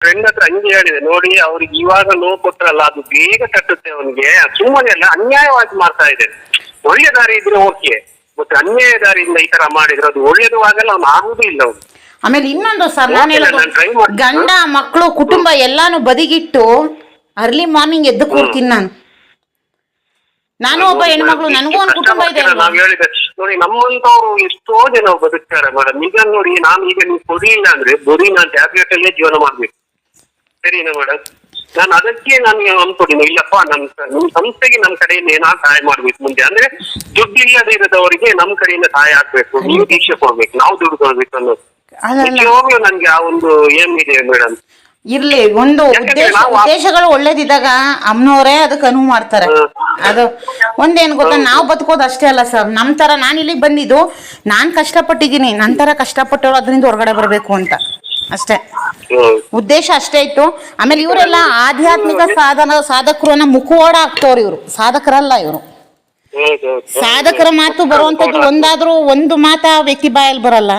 Friend ಹತ್ರ ಹಂಗೆ ಹೇಳಿದೆ ನೋಡಿ ಅವ್ರಿಗೆ ಇವಾಗ ನೋವು ಕೊಟ್ರಲ್ಲ ಅದು ಬೇಗ ಕಟ್ಟುತ್ತೆ ಅವನಿಗೆ. ಸುಮ್ಮನೆ ಅಲ್ಲ ಅನ್ಯಾಯವಾಗಿ ಮಾಡ್ತಾ ಇದೆ. ಒಳ್ಳೆ ದಾರಿ ಇದ್ರೆ ಓಕೆ ಮತ್ತೆ ಅನ್ಯಾಯ ದಾರಿಯಿಂದ ಈ ತರ ಮಾಡಿದ್ರೆ ಅದು ಒಳ್ಳೇದು ಆಗಲ್ಲ ಅವ್ನು ಆಗುದೂ ಇಲ್ಲ ಅವ್ನು. ಆಮೇಲೆ ಇನ್ನೊಂದು ಸರ್ ನಾನು ಹೇಳೋದು ನಾನು try ಮಾಡ್ತೀನಿ. ಗಂಡ ಮಕ್ಕಳು ಕುಟುಂಬ ಎಲ್ಲಾನು ಬದಿಗಿಟ್ಟು ಅರ್ಲಿ ಮಾರ್ನಿಂಗ್ ಎದ್ದು ಕೂರ್ತೀನಿ ನಾನು. ನಾನು ಒಬ್ಬ ಹೆಣ್ಮಕ್ಳು ನನಗೂ ಒಂದು ಕುಟುಂಬ ಇದೆ ಅಲ್ವಾ? ನಾವ್ ಹೇಳಿದೆ. ನೋಡಿ ನಮ್ಮಂತವ್ರು ಎಷ್ಟೋ ಜನ ಬದುಕ್ತಾರೆ ಮೇಡಮ್. ಈಗ ನೋಡಿ ನಾನು ಈಗ ನೀವು ಕೊಡಿಲ್ಲ ಅಂದ್ರೆ ಬರೀ ನಾನು ಟ್ಯಾಬ್ಲೆಟ್ ಅಲ್ಲೇ ಜೀವನ ಮಾಡ್ಬೇಕು. ಸರಿನಾ ಮೇಡಮ್ ನಾನು ಅದಕ್ಕೆ ನಾನು ಅನ್ಕೊಂಡಿನಿ ಇಲ್ಲಪ್ಪ ನಮ್ ನಮ್ ಸಂಸ್ಥೆಗೆ ನಮ್ ಕಡೆಯಿಂದ ಏನಾದ್ರು ಸಹಾಯ ಮಾಡ್ಬೇಕು ಮುಂದೆ. ಅಂದ್ರೆ ದುಡ್ಡು ಇಲ್ಲದೆ ಇರೋದವರಿಗೆ ನಮ್ ಕಡೆಯಿಂದ ಸಹಾಯ ಆಗ್ಬೇಕು ನೀವು ದೀಕ್ಷೆ ಕೊಡ್ಬೇಕು ನಾವು ದುಡ್ಡು ಕೊಡ್ಬೇಕು ಅನ್ನೋದು. ನಿಜವಾಗ್ಲೂ ನನ್ಗೆ ಆ ಒಂದು ಏಮ್ ಇದೆ ಮೇಡಮ್ ಇರ್ಲಿ ಒಂದು ಉದ್ದೇಶ ಉದ್ದೇಶಗಳು ಒಳ್ಳೇದಿದ್ದಾಗ ಅಮ್ಮನವರೇ ಅದಕ್ಕೆ ಅನುವು ಮಾಡ್ತಾರೆ. ಅದು ಒಂದೇನು ಗೊತ್ತಾ ನಾವು ಬದುಕೋದು ಅಷ್ಟೇ ಅಲ್ಲ ಸರ್ ನಮ್ಮ ತರ ನಾನು ಇಲ್ಲಿಗೆ ಬಂದಿದ್ದು ನಾನು ಕಷ್ಟಪಟ್ಟಿದ್ದೀನಿ ನನ್ನ ಥರ ಕಷ್ಟಪಟ್ಟವ್ರು ಅದರಿಂದ ಹೊರಗಡೆ ಬರಬೇಕು ಅಂತ. ಅಷ್ಟೇ. ಉದ್ದೇಶ ಅಷ್ಟೇ ಇತ್ತು. ಆಮೇಲೆ ಇವರೆಲ್ಲ ಆಧ್ಯಾತ್ಮಿಕ ಸಾಧನ ಸಾಧಕರು ಅನ್ನೋ ಮುಖವಾಡ ಆಗ್ತವ್ರು ಇವರು. ಸಾಧಕರಲ್ಲ ಇವರು. ಸಾಧಕರ ಮಾತು ಬರುವಂತದ್ದು ಒಂದಾದ್ರೂ ಒಂದು ಮಾತ ವ್ಯಕ್ತಿ ಬಾಯಲ್ಲಿ ಬರಲ್ಲ.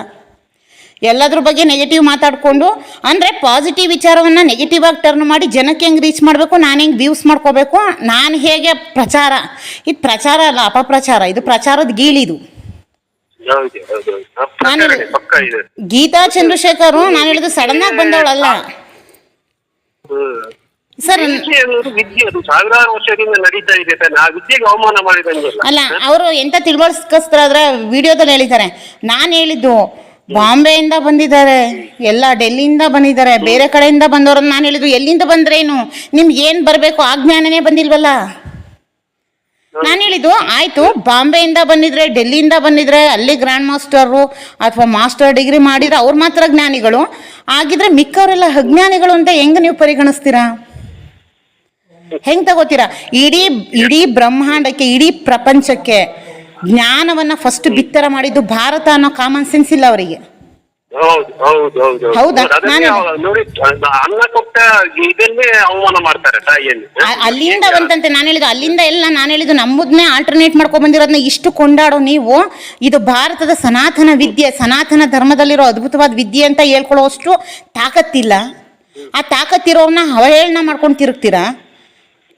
ಎಲ್ಲದ್ರ ಬಗ್ಗೆ ನೆಗೆಟಿವ್ ಮಾತಾಡ್ಕೊಂಡು ಅಂದ್ರೆ ಪಾಸಿಟಿವ್ ವಿಚಾರವನ್ನ ನೆಗೆಟಿವ್ ಆಗಿ ಟರ್ನ್ ಮಾಡಿ ಜನಕ್ಕೆ ಹೆಂಗ್ ರೀಚ್ ಮಾಡಬೇಕು ನಾನು ಹೆಂಗ್ ವ್ಯೂಸ್ ಮಾಡ್ಕೋಬೇಕು ನಾನು ಹೇಗೆ ಪ್ರಚಾರ. ಇದು ಪ್ರಚಾರ ಅಲ್ಲ ಅಪಪ್ರಚಾರ. ಇದು ಪ್ರಚಾರದ ಗೀಳಿದು. ನಾನು ಇದೆ ಗೀತಾ ಚಂದ್ರಶೇಖರ್ ನಾನು ಹೇಳಿದ ಸಡನ್ ಆಗಿ ಬಂದವಳಲ್ಲ. ಹ್ಮ್ ಸರ್ ವಿದ್ಯೆ ಅನ್ನೋದು ವಿದ್ಯೆ ಅದು. ಸಾವಿರಾರು ವರ್ಷದಿಂದ ನಡೀತಾ ಇದೆ ತಾನೆ ಆ ವಿದ್ಯೆಗೆ ಅವಮಾನ ಮಾಡಿದಂಗೆಲ್ಲ. ಅಲ್ಲ ಅವರು ಎಂತ ತಿಳುವಳಿಸ್ಕಸ್ತಾದ್ರೆ ವಿಡಿಯೋದಲ್ಲಿ ಹೇಳಿದ್ದಾರೆ. ನಾನು ಹೇಳಿದ್ದು ಬಾಂಬೆಯಿಂದ ಬಂದಿದ್ದಾರೆ. ಎಲ್ಲ ಡೆಲ್ಲಿಯಿಂದ ಬಂದಿದ್ದಾರೆ. ಬೇರೆ ಕಡೆಯಿಂದ ಬಂದವ್ರನ್ನ ನಾನು ಹೇಳಿದ್ದು ಎಲ್ಲಿಂದ ಬಂದ್ರೇನು? ನಿಮ್ಗೆ ಏನು ಬರಬೇಕು? ಆ ಜ್ಞಾನನೇ ಬಂದಿಲ್ವಲ್ಲ? ನಾನು ಹೇಳಿದ್ದು, ಆಯ್ತು, ಬಾಂಬೆಯಿಂದ ಬಂದಿದ್ರೆ, ಡೆಲ್ಲಿಯಿಂದ ಬಂದಿದ್ರೆ, ಅಲ್ಲಿ ಗ್ರ್ಯಾಂಡ್ ಮಾಸ್ಟರು ಅಥವಾ ಮಾಸ್ಟರ್ ಡಿಗ್ರಿ ಮಾಡಿದ್ರೆ ಅವ್ರು ಮಾತ್ರ ಜ್ಞಾನಿಗಳು. ಆಗಿದ್ರೆ ಮಿಕ್ಕವರೆಲ್ಲ ಅಜ್ಞಾನಿಗಳು ಅಂತ ಹೆಂಗೆ ನೀವು ಪರಿಗಣಿಸ್ತೀರಾ? ಹೆಂಗ್ ತಗೋತೀರಾ? ಇಡೀ ಇಡೀ ಬ್ರಹ್ಮಾಂಡಕ್ಕೆ, ಇಡೀ ಪ್ರಪಂಚಕ್ಕೆ ಜ್ಞಾನವನ್ನ ಫಸ್ಟ್ ಬಿತ್ತರ ಮಾಡಿದ್ದು ಭಾರತ ಅನ್ನೋ ಕಾಮನ್ ಸೆನ್ಸ್ ಇಲ್ಲ ಅವರಿಗೆ. ಹೌದು ಹೌದು ಹೌದು ಹೌದು. ಹೌದಾ? ಅದನ್ನೇ ನಾನು- ಅವ- ನೋಡಿ ಅನ್ನ ಕೊಟ್ಟ ಇದನ್ನೇ ಅವಮಾನ ಮಾಡ್ತಾರೆ ತಾಯಿಯನ್ನು. ಆ- ಅಲ್ಲಿಂದ ಬಂತಂತೆ. ನಾನು ಹೇಳಿದ್ದು ಅಲ್ಲಿಂದ ಎಲ್ಲ ನಾನು ಹೇಳಿದ್ದು ನಮ್ಮದನ್ನೇ ಆಲ್ಟರ್ನೇಟ್ ಮಾಡ್ಕೊಂಡ್ ಬಂದಿರೋದನ್ನ ಇಷ್ಟು ಕೊಂಡಾಡೋ ನೀವು ಇದು ಭಾರತದ ಸನಾತನ ವಿದ್ಯೆ ಸನಾತನ ಧರ್ಮದಲ್ಲಿರೋ ಅದ್ಭುತವಾದ ವಿದ್ಯೆ ಅಂತ ಹೇಳ್ಕೊಳ್ಳೋಷ್ಟು ತಾಕತ್ತಿಲ್ಲ. ಆ ತಾಕತ್ತಿರೋನ್ನ ಅವಹೇಳನ ಮಾಡ್ಕೊಂಡು ತಿರುಗ್ತೀರಾ?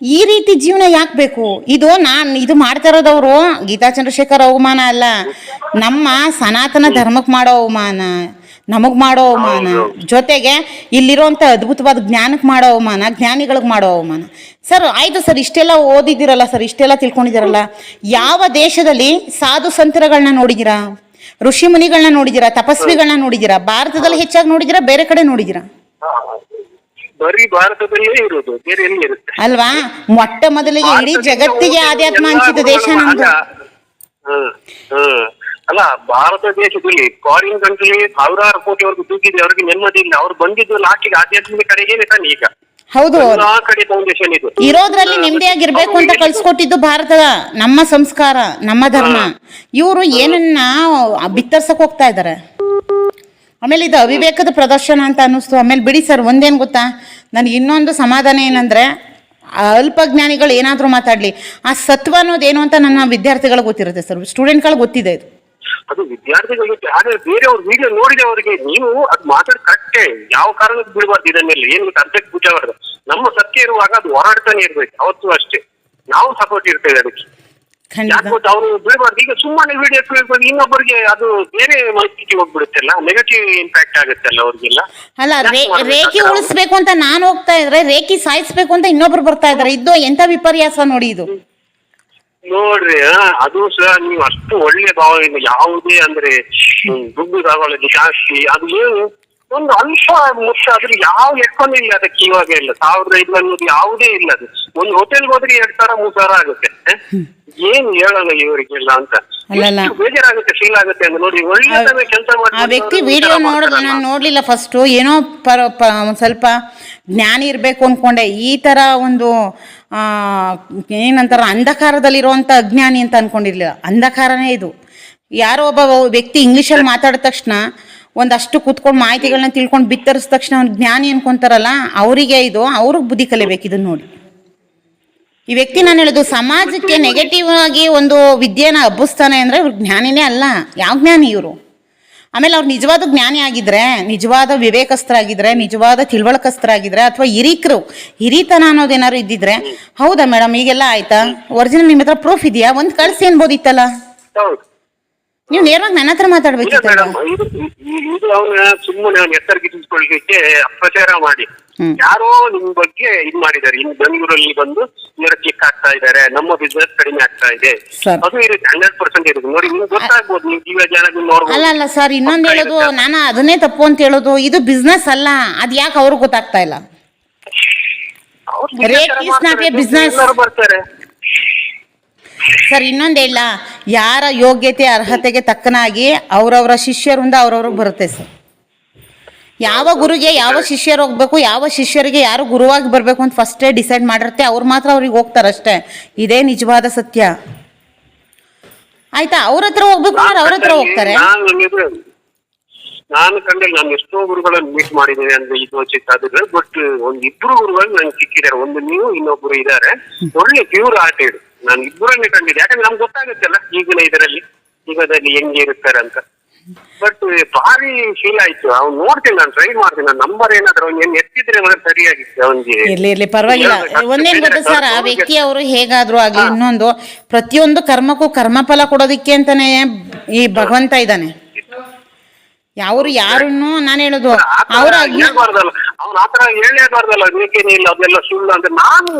ಈ ರೀತಿ ಜೀವನ ಯಾಕೆ ಬೇಕು? ಇದು ನಾನು ಇದು ಮಾಡ್ತಾ ಇರೋದವರು ಗೀತಾ ಚಂದ್ರಶೇಖರ್ ಅವಮಾನ ಅಲ್ಲ. ನಮ್ಮ ಸನಾತನ ಧರ್ಮಕ್ಕೆ ಮಾಡೋ ಅವಮಾನ. ನಮಗೆ ಮಾಡೋ ಅವಮಾನ. ಜೊತೆಗೆ ಇಲ್ಲಿರೋಂಥ ಅದ್ಭುತವಾದ ಜ್ಞಾನಕ್ಕೆ ಮಾಡೋ ಅವಮಾನ ಜ್ಞಾನಿಗಳಿಗೆ ಮಾಡೋ ಅವಮಾನ. ಸರ್ ಆಯ್ತು ಸರ್ ಇಷ್ಟೆಲ್ಲ ಓದಿದಿರಲ್ಲ ಸರ್ ಇಷ್ಟೆಲ್ಲ ತಿಳ್ಕೊಂಡಿದಿರಲ್ಲ ಯಾವ ದೇಶದಲ್ಲಿ ಸಾಧು ಸಂತರಗಳನ್ನ ನೋಡಿದಿರಾ ಋಷಿ ಮುನಿಗಳನ್ನ ನೋಡಿದಿರಾ ತಪಸ್ವಿಗಳನ್ನ ನೋಡಿದಿರಾ ಭಾರತದಲ್ಲಿ ಹೆಚ್ಚಾಗಿ ನೋಡಿದಿರಾ ಬೇರೆ ಕಡೆ ನೋಡಿದಿರಾ ಬರೀ ಭಾರತದಲ್ಲೇ ಇರುವುದು ಬೇರೆ ಎಲ್ಲಿ ಇರುತ್ತೆ? ಅಲ್ವಾ? ಮೊಟ್ಟ ಮೊದಲಿಗೆ ಇಡೀ ಜಗತ್ತಿಗೆ ಆಧ್ಯಾತ್ಮ ಹಂಚಿದ ದೇಶ ನಮ್ದು. ಅಲ್ಲ ಭಾರತ ದೇಶದಲ್ಲಿ ಫಾರಿನ್ ಕಂಟ್ರಿ ಸಾವಿರಾರು ಕೋಟಿವರೆಗೂ ದುಡ್ಡಿದೆ ಅವ್ರಿಗೆ ನೆಮ್ಮದಿ ಇಲ್ಲ ಅವ್ರು ಬಂದಿದ್ದು ಲಾಸ್ಟಿಗೆ ಆಧ್ಯಾತ್ಮಿಕ ಕಡೆಗೇನೆ ತಾನೆ ಈಗ? ಹೌದು. ಎಲ್ಲಾ ಕಡೆ ಫೌಂಡೇಶನ್ ಇದು. ಇರೋದ್ರಲ್ಲಿ ನೆಮ್ಮದಿಯಾಗಿರ್ಬೇಕು ಅಂತ ಕಳ್ಸಿಕೊಟ್ಟಿದ್ದು ಭಾರತದ ನಮ್ಮ ಸಂಸ್ಕಾರ ನಮ್ಮ ಧರ್ಮ. ಇವರು ಏನನ್ನ ಬಿತ್ತರ್ಸಕ್ ಹೋಗ್ತಾ ಇದ್ದಾರೆ ಆಮೇಲೆ ಇದು ಅವಿವೇಕದ ಪ್ರದರ್ಶನ ಅಂತ ಅನ್ನಿಸ್ತು. ಆಮೇಲೆ ಬಿಡಿ ಸರ್ ಒಂದೇನು ಗೊತ್ತಾ? ನನಗೆ ಇನ್ನೊಂದು ಸಮಾಧಾನ ಏನಂದ್ರೆ ಅಲ್ಪಜ್ಞಾನಿಗಳು ಏನಾದರೂ ಮಾತಾಡಲಿ. ಆ ಸತ್ವ ಅನ್ನೋದೇನು ಅಂತ ನನ್ನ ವಿದ್ಯಾರ್ಥಿಗಳಿಗೆ ಗೊತ್ತಿರುತ್ತೆ ಸರ್. ಸ್ಟೂಡೆಂಟ್ಗಳಿಗೆ ಗೊತ್ತಿದೆ ಇದು. ಅದು ವಿದ್ಯಾರ್ಥಿಗಳಿಗೆ ಆದ್ರೆ ಬೇರೆಯವ್ರ ವಿಡಿಯೋ ನೋಡಿದ ಅವರಿಗೆ ನೀವು ಅದು ಮಾತಾಡಿ ಕರೆಕ್ಟೇ ಯಾವ ಕಾರಣಕ್ಕೆ ಬಿಡಬಾರ್ದು ಇದನ್ನೆಲ್ಲ. ಏನು ಗೊತ್ತಾ ಪೂಜೆ ಮಾಡೋದು ನಮ್ಮ ಸತ್ಯ ಇರುವಾಗ ಅದು ಹೋರಾಡ್ತಾನೆ ಇರ್ಬೇಕು ಅವತ್ತು ಅಷ್ಟೇ. ನಾವು ಸಪೋರ್ಟ್ ಇರ್ತೇವೆ ಅದಕ್ಕೆ. ಯಾಕೆ ಗೊತ್ತಾ ಅವ್ರು ಬಿಡಬಾರ್ದು. ಈಗ ಸುಮ್ಮನೆ ವಿಡಿಯೋ ಕೇಳ್ಕೊಂಡು ಇನ್ನೊಬ್ಬರಿಗೆ ಅದು ಬೇರೆ ಮನಸ್ಥಿತಿ ಹೋಗ್ಬಿಡುತ್ತಲ್ಲ ನೆಗೆಟಿವ್ ಇಂಪ್ಯಾಕ್ಟ್ ಆಗುತ್ತಲ್ಲ ಅವ್ರಿಗೆಲ್ಲ. ಅಲ್ಲ ರೇ ಮಾಡ್ಬೇಕು? ರೇಖಿ ಉಳಿಸ್ಬೇಕು ಅಂತ ನಾನು ಹೋಗ್ತಾ ಇದ್ರೆ ರೇಖೆ ಸಾಯಿಸ್ಬೇಕು ಅಂತ ಇನ್ನೊಬ್ರು ಬರ್ತಾ ಇದಾರೆ. ಇದು ಎಂತ ವಿಪರ್ಯಾಸ ನೋಡಿ ಇದು. ನೋಡ್ರಿ ಅದು ಸಹ ನೀವು ಅಷ್ಟು ಒಳ್ಳೆ ಭಾವನೆಯಿಂದ ಯಾವುದೇ ಅಂದ್ರೆ ದುಡ್ಡು ತಗೊಳ್ಳೋದು ಜಾಸ್ತಿ ಅದು ಏನು ಒಂದು ಅಲ್ಪ ಮುಖ್ಯ ಅದ್ರ ಯಾವ ಲೆಕ್ಕನೂ ಇಲ್ಲ ಅದಕ್ಕೆ ಇವಾಗ ಇಲ್ಲ. ಸಾವಿರದ ಐದು ಅನ್ನೋದು ಯಾವುದೇ ಇಲ್ಲ ಅದು. ಒಂದು ಹೋಟೆಲ್ಗೆ ಹೋದ್ರೆ ಎರಡ್ ಸಾವಿರ ಮೂರ್ ಸಾವಿರ ಆಗುತ್ತೆ? ಏನ್ ಹೇಳಲ್ಲ ಇವರಿಗೆಲ್ಲ ಅಂತ. ಬೇಜಾರಾಗುತ್ತೆ ಫೀಲ್ ಆಗುತ್ತೆ ನೋಡಿ ಒಳ್ಳೆ ಕೆಲಸ ಆ ವ್ಯಕ್ತಿ ವಿಡಿಯೋ ನಾನು ನೋಡಲಿಲ್ಲ ಫಸ್ಟು ಏನೋ ಸ್ವಲ್ಪ ಜ್ಞಾನಿ ಇರಬೇಕು ಅನ್ಕೊಂಡೆ. ಈ ತರ ಒಂದು ಏನಂತಾರ ಅಂಧಕಾರದಲ್ಲಿರುವಂಥ ಅಜ್ಞಾನಿ ಅಂತ ಅಂದ್ಕೊಂಡಿರ್ಲಿಲ್ಲ ಅಂಧಕಾರನೇ ಇದು. ಯಾರೋ ಒಬ್ಬ ವ್ಯಕ್ತಿ ಇಂಗ್ಲೀಷಲ್ಲಿ ಮಾತಾಡಿದ ತಕ್ಷಣ ಒಂದಷ್ಟು ಕೂತ್ಕೊಂಡು ಮಾಹಿತಿಗಳನ್ನ ತಿಳ್ಕೊಂಡು ಬಿತ್ತರಿಸಿದ ತಕ್ಷಣ ಅವ್ನು ಜ್ಞಾನಿ ಅನ್ಕೊಂತಾರಲ್ಲ, ಅವರಿಗೆ ಇದು, ಅವ್ರಿಗೆ ಬುದ್ಧಿ ಕಲಿಬೇಕು ಇದನ್ನು ನೋಡಿ. ಈ ವ್ಯಕ್ತಿ ನಾನು ಹೇಳೋದು, ಸಮಾಜಕ್ಕೆ ನೆಗೆಟಿವ್ ಆಗಿ ಒಂದು ವಿದ್ಯೆನ ಹಬ್ಬಿಸ್ತಾನೆ ಅಂದರೆ ಇವ್ರು ಜ್ಞಾನಿನೇ ಅಲ್ಲ. ಯಾವ ಜ್ಞಾನಿ ಇವರು? ಆಮೇಲೆ ಅವ್ರು ನಿಜವಾದ ಜ್ಞಾನಿ ಆಗಿದ್ರೆ, ನಿಜವಾದ ವಿವೇಕಸ್ಥರಾಗಿದ್ರೆ, ನಿಜವಾದ ತಿಳುವಳಕಸ್ಥರಾಗಿದ್ರೆ ಅಥವಾ ಹಿರೀಕರು, ಹಿರಿತನ ಅನ್ನೋದೇನಾದ್ರು ಇದ್ದಿದ್ರೆ, ಹೌದಾ ಮೇಡಮ್ ಈಗೆಲ್ಲ ಆಯ್ತಾ? ಒರಿಜಿನಲ್ ನಿಮ್ಮ ಹತ್ರ ಪ್ರೂಫ್ ಇದೆಯಾ? ಒಂದ್ ಕಳ್ಸಿ ಅನ್ಬೋದಿತ್ತಲ್ಲ? ನೀವು ನೇರವಾಗಿ ನನ್ನ ಹತ್ರ ಮಾತಾಡ್ಬೇಕು ಮೇಡಮ್ ಸುಮ್ಮನೆ ಹೆಸರುಗಿಟ್ಟಿಸ್ಕೊಳ್ಳಿಕ್ಕೆ ಅಪ್ರಚಾರ ಮಾಡಿ. ಹ್ಮ್. ಯಾರೋ ನಿಮ್ ಬಗ್ಗೆ ಇದ್ ಮಾಡಿದ್ದಾರೆ. ಇನ್ ಬೆಂಗಳೂರಲ್ಲಿ ಬಂದು ಇವರ ಕಿಕ್ ಆಗ್ತಾ ಇದ್ದಾರೆ. ನಮ್ಮ ಬಿಸ್ನೆಸ್ ಕಡಿಮೆ ಆಗ್ತಾ ಇದೆ. ಅದು ಇರುತ್ತೆ ಹಂಡ್ರೆಡ್ ಪರ್ಸೆಂಟ್ ಇರುತ್ತೆ. ನೋಡಿ ನಿಮ್ಗೆ ಗೊತ್ತಾಗ್ಬೋದು. ನೀವು ಜೀವ ಜನ ನೀವು ನೋಡ್ಬೋದು. ಅಲ್ಲ ಅಲ್ಲ ಸರ್ ಇನ್ನೊಂದು ಹೇಳೋದು. ನಾನು ಅದನ್ನೇ ತಪ್ಪು ಅಂತ ಹೇಳೋದು ಇದು ಬಿಸ್ನೆಸ್ ಅಲ್ಲ. ಅದ್ ಯಾಕೆ ಅವ್ರಿಗೆ ಗೊತ್ತಾಗ್ತಾ ಇಲ್ಲ? ಅವ್ರು. ಎಲ್ಲರೂ ಬರ್ತಾರೆ. ಸರ್ ಇನ್ನೊಂದೇ ಹೇಳ. ಯಾರ ಯೋಗ್ಯತೆ, ಅರ್ಹತೆಗೆ ತಕ್ಕನಾಗಿ ಅವರವರ ಶಿಷ್ಯರಿಂದ ಅವ್ರವ್ರಿಗೆ ಬರುತ್ತೆ ಸರ್. ಯಾವ ಗುರುಗೆ ಯಾವ ಶಿಷ್ಯರು ಹೋಗ್ಬೇಕು, ಯಾವ ಶಿಷ್ಯರಿಗೆ ಯಾರು ಗುರುವಾಗಿ ಬರಬೇಕು ಅಂತ ಫಸ್ಟೇ ಡಿಸೈಡ್ ಮಾಡಿರುತ್ತೆ. ಅವ್ರು ಮಾತ್ರ ಅವ್ರಿಗೆ ಹೋಗ್ತಾರಷ್ಟೇ ಇದೇ ನಿಜವಾದ ಸತ್ಯ. ಆಯ್ತಾ? ಅವ್ರ ಹತ್ರ ಹೋಗ್ಬೇಕು ಅವ್ರ ಹತ್ರ ಹೋಗ್ತಾರೆ. ನಾನು ಕಂಡೆ ನಾನು ಎಷ್ಟೋ ಗುರುಗಳನ್ನು ಮೀಟ್ ಮಾಡಿದ್ದೇನೆ ಅಂದ್ರೆ ಇದು ಚಿಕ್ಕಾದ್ರೆ ಬಟ್ ಒಂದ್ ಇಬ್ರು ಗುರುಗಳು ನಂಗೆ ಸಿಕ್ಕಿದ್ದಾರೆ ಒಂದು ನೀವು, ಇನ್ನೊಬ್ರು ಇದ್ದಾರೆ ಒಳ್ಳೆ ಪ್ಯೂರ್ ಆರ್ಟೆಡ್ ನಾನು ಇಬ್ಬರನ್ನೇ ಕಂಡಿದ್ದೆ ಯಾಕಂದ್ರೆ ನಮ್ಗೆ ಗೊತ್ತಾಗುತ್ತಲ್ಲ ಈಗಿನ ಇದರಲ್ಲಿ ಯುಗದಲ್ಲಿ ಹೆಂಗೆ ಇರುತ್ತಾರೆ ಅಂತ. ಬಟ್ ಭಾರಿ ಫೀಲ್ ಆಯ್ತು. ಅವ್ನು ನೋಡ್ತೀನಿ ನಾನು ಟ್ರೈ ಮಾಡ್ತೀನಿ. ನನ್ನ ನಂಬರ್ ಏನಾದ್ರು ಅವ್ನು ಏನ್ ಎತ್ತಿದ್ರೆ ಮಾತ್ರ ಸರಿಯಾಗಿತ್ತು ಅವನಿಗೆ. ಇರ್ಲಿ ಇರ್ಲಿ ಪರವಾಗಿಲ್ಲ. ಒಂದೇನ್ ಗೊತ್ತಾ ಸರ್ ಆ ವ್ಯಕ್ತಿ ಅವರು ಹೇಗಾದ್ರೂ ಆಗ್ಲಿ ಇನ್ನೊಂದು ಪ್ರತಿಯೊಂದು ಕರ್ಮಕ್ಕೂ ಕರ್ಮಫಲ ಕೊಡೋದಿಕ್ಕೆ ಅಂತಾನೆ ಈ ಭಗವಂತ ಇದ್ದಾನೆ. ಯಾರು ಯಾರನ್ನು ನಾನು ಹೇಳೋದು. ಅವ್ರ ಹೇಳ್ಬಾರ್ದಲ್ಲ. ಅವ್ನ ಆತರ ಹೇಳಲೇಬಾರ್ದಲ್ಲ ಬೇಕೇನೇ ಇಲ್ಲ ಅದೆಲ್ಲ ಸುಳ್ಳು ಅಂತ. ನಾನು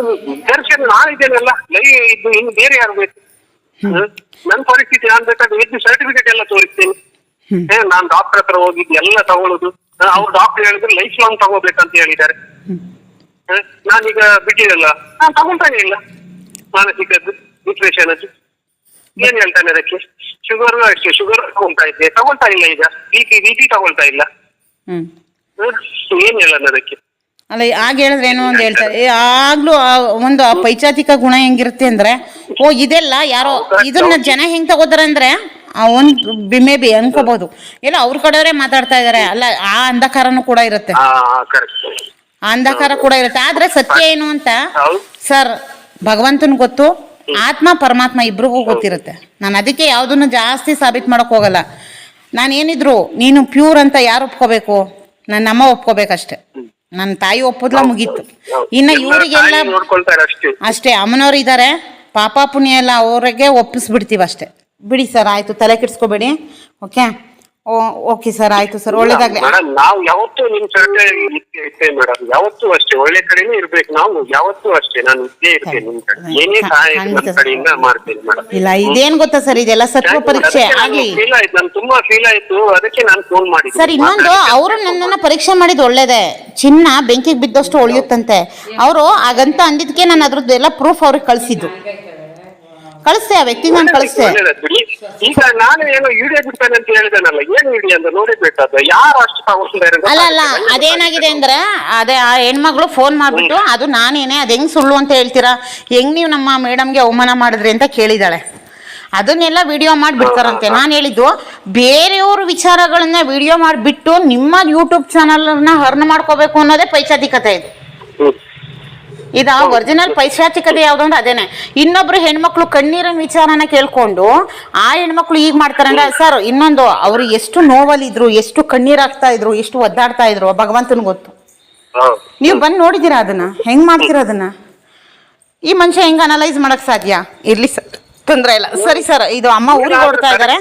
ದರ್ಶನ ನಾನಿದ್ದೇನಲ್ಲ ಲೈ ಇದು ಇನ್ನು ಬೇರೆ ಯಾರು ಬೇಕು? ಹ್ಮ್? ನನ್ ಪರಿಸ್ಥಿತಿ ನಾನು ಬೇಕಾದ್ರೆ ಇದ್ದು ಸರ್ಟಿಫಿಕೇಟ್ ಎಲ್ಲ ತೋರಿಸ್ತೇನೆ. ನಾನ್ ಡಾಕ್ಟರ್ ಹತ್ರ ಹೋಗಿದ್ದು ಎಲ್ಲ ತಗೊಳ್ಳುದು ಅವ್ರು ಡಾಕ್ಟರ್ ಹೇಳಿದ್ರೆ ಲೈಫ್ ಲಾಂಗ್ ತಗೋಬೇಕಂತ ಹೇಳಿದ್ದಾರೆ? ನಾನೀಗ ಬಿಟ್ಟಿರಲ್ಲ ನಾನ್ ತಗೊಳ್ತಾನೆ ಇಲ್ಲ ಮಾನಸಿಕದ್ದು ಡಿಪ್ರೆಷನ್ ಅದು ಏನ್ ಹೇಳ್ತಾನೆ ಅದಕ್ಕೆ? ಶುಗರ್ ಅಷ್ಟೇ ಶುಗರ್ ತಗೊಳ್ತಾ ಇದ್ದೆ. ತಗೊಳ್ತಾ ಇಲ್ಲ ಈಗ. ಬಿಪಿ ಬಿ ಪಿ ತಗೊಳ್ತಾ ಇಲ್ಲ. ಹ್ಮ್? ಏನ್ ಹೇಳೋಣ ಅದಕ್ಕೆ? ಅಲ್ಲ ಆಗ ಹೇಳಿದ್ರೆ ಏನೋ ಒಂದು ಹೇಳ್ತಾರೆ. ಆಗ್ಲೂ ಒಂದು ಪೈಚಾತಿಕ ಗುಣ ಹೆಂಗಿರುತ್ತೆ ಅಂದ್ರೆ ಓ ಇದೆಲ್ಲ ಯಾರೋ ಇದನ್ನ ಜನ ಹೆಂಗ್ ತಗೋತಾರೆ ಅಂದ್ರೆ ಒಂದ್ ಮೇ ಬಿ ಅನ್ಕೋಬಹುದು ಎಲ್ಲ ಅವ್ರ ಕಡೆಯವರೇ ಮಾತಾಡ್ತಾ ಇದಾರೆ. ಅಲ್ಲ ಆ ಅಂಧಕಾರನು ಕೂಡ ಇರುತ್ತೆ. ಆ ಅಂಧಕಾರ ಕೂಡ ಇರುತ್ತೆ. ಆದ್ರೆ ಸತ್ಯ ಏನು ಅಂತ ಸರ್ ಭಗವಂತನ ಗೊತ್ತು. ಆತ್ಮ ಪರಮಾತ್ಮ ಇಬ್ರಿಗೂ ಗೊತ್ತಿರುತ್ತೆ. ನಾನು ಅದಕ್ಕೆ ಯಾವುದನ್ನು ಜಾಸ್ತಿ ಸಾಬೀತು ಮಾಡಕ್ ಹೋಗಲ್ಲ. ನಾನು ಏನಿದ್ರು ನೀನು ಪ್ಯೂರ್ ಅಂತ ಯಾರು ಒಪ್ಕೋಬೇಕು? ನನ್ನ ಅಮ್ಮ ಒಪ್ಕೋಬೇಕಷ್ಟೆ. ನನ್ನ ತಾಯಿ ಒಪ್ಪದ್ಲ ಮುಗೀತು. ಇನ್ನ ಇವರಿಗೆಲ್ಲ ಅಷ್ಟೇ. ಅಮ್ಮನವ್ರು ಇದ್ದಾರೆ ಪಾಪ ಪುಣ್ಯ ಎಲ್ಲ ಅವ್ರಿಗೆ ಒಪ್ಪಿಸ್ಬಿಡ್ತೀವಿ ಅಷ್ಟೇ ಬಿಡಿ ಸರ್ ಆಯ್ತು ತಲೆ ಕೆಡಿಸ್ಕೋಬೇಡಿ. ಓಕೆ ಓಕೆ ಸರ್ ಆಯ್ತು ಸರ್ ಒಳ್ಳೇದಾಗ್ಲಿ. ಮೇಡಮ್ ನಾವು ಯಾವತ್ತೂ ನಿಮ್ ಜೊತೆ ಇರ್ತೇವೆ ಮೇಡಮ್. ಯಾವತ್ತೂ ಅಷ್ಟೇ ಒಳ್ಳೆ ಕಡೆನೇ ಇರ್ಬೇಕು. ನಾವು ಯಾವತ್ತೂ ಅಷ್ಟೇ ನಾನು ಇದ್ದೇ ಇರ್ತೇನೆ ನಿಮ್ ಕಡೆ. ಏನೇ ಸಹಾಯ ಇದ್ರು. ಕಡೆಯಿಂದ ಮಾಡ್ತೇನೆ ಮೇಡಮ್. ಇಲ್ಲ ಇದೇನ್ ಗೊತ್ತಾ ಸರ್ ಇದೆಲ್ಲ ಸತ್ವ ಪರೀಕ್ಷೆ ಆಗ್ಲಿ. ಫೀಲ್ ಆಯ್ತು ನನ್ ತುಂಬಾ ಫೀಲ್ ಆಯ್ತು. ಅದಕ್ಕೆ ನಾನು ಫೋನ್ ಮಾಡಿದ್ದೆ ಸರ್ ಇನ್ನೊಂದು ಅವರು ನನ್ನನ್ನ ಪರೀಕ್ಷೆ ಮಾಡಿದ್ ಒಳ್ಳೇದೆ. ಚಿನ್ನ ಬೆಂಕಿಗೆ ಬಿದ್ದಷ್ಟು ಉಳಿಯುತ್ತಂತೆ ಅವರು ಹಾಗಂತ ಅಂದಿದ್ಕೆ ನಾನು ಅದ್ರದ್ದೆಲ್ಲ ಪ್ರೂಫ್ ಅವ್ರಿಗೆ ಕಳಿಸಿದ್ದು. ಕಳಿಸ್ದೆ ಆ ವ್ಯಕ್ತಿ ನಾನು ಕಳಿಸ್ತೆ. ಈಗ ನಾನು ಏನೋ ವಿಡಿಯೋ ಬಿಡ್ತಾನೆ ಅಂತ ಹೇಳಿದಾನಲ್ಲ ಏನು ವಿಡಿಯೋ ಅಂತ ನೋಡಿಬೇಕಾದ ಯಾರು ಅಷ್ಟು ಅಂತ ಅಲ್ಲ ಅಲ್ಲ ಅದೇನಾಗಿದೆ ಅಂದ್ರೆ ಅದೇ ಆ ಹೆಣ್ಮಗಳು ಫೋನ್ ಮಾಡ್ಬಿಟ್ಟು ಅದು ನಾನೇನೆ ಅದು ಹೆಂಗ್ ಸುಳ್ಳು ಅಂತ ಹೇಳ್ತೀರಾ? ಹೆಂಗ್ ನೀವು ನಮ್ಮ ಮೇಡಮ್ಗೆ ಅವಮಾನ ಮಾಡಿದ್ರಿ ಅಂತ ಕೇಳಿದಾಳೆ. ಅದನ್ನೆಲ್ಲ ವಿಡಿಯೋ ಮಾಡ್ಬಿಡ್ತಾರಂತೆ. ನಾನು ಹೇಳಿದ್ದು ಬೇರೆಯವ್ರ ವಿಚಾರಗಳನ್ನ ವಿಡಿಯೋ ಮಾಡಿಬಿಟ್ಟು ನಿಮ್ಮ ಯೂಟ್ಯೂಬ್ ಚಾನಲ್ನ ಹರ್ನ್ ಮಾಡ್ಕೋಬೇಕು ಅನ್ನೋದೇ ಪೈಚಾತಿಕತೆ ಇದು. ಹ್ಮ್. ಇದು ಒರಿಜಿನಲ್ ಪೈಶಾಚಿಕತೆ ಯಾವ್ದು ಅಂದ್ರೆ ಅದೇನೆ. ಇನ್ನೊಬ್ರು ಹೆಣ್ಮಕ್ಳು ಕಣ್ಣೀರಿನ ವಿಚಾರನ ಕೇಳ್ಕೊಂಡು ಆ ಹೆಣ್ಮಕ್ಳು ಈಗ ಮಾಡ್ತಾರೆ ಅಂದ್ರೆ ಸರ್ ಇನ್ನೊಂದು ಅವ್ರು ಎಷ್ಟು ನೋವಲ್ಲಿದ್ರು ಎಷ್ಟು ಕಣ್ಣೀರಾಗ್ತಾ ಇದ್ರು ಎಷ್ಟು ಒದ್ದಾಡ್ತಾ ಇದ್ರು ಭಗವಂತನ ಗೊತ್ತು. ನೀವು ಬಂದು ನೋಡಿದ್ದೀರಾ ಅದನ್ನ? ಹೆಂಗ್ ಮಾಡ್ತೀರಾ ಅದನ್ನ? ಈ ಮನುಷ್ಯ ಹೆಂಗ್ ಅನಲೈಸ್ ಮಾಡಕ್ ಸಾಧ್ಯ? ಇರ್ಲಿ ಸರ್ ತೊಂದ್ರೆ ಇಲ್ಲ. ಸರಿ ಸರ್ ಇದು ಅಮ್ಮ ಊರಿಗೆ ಹೊಡ್ತಾ ಇದಾರೆ.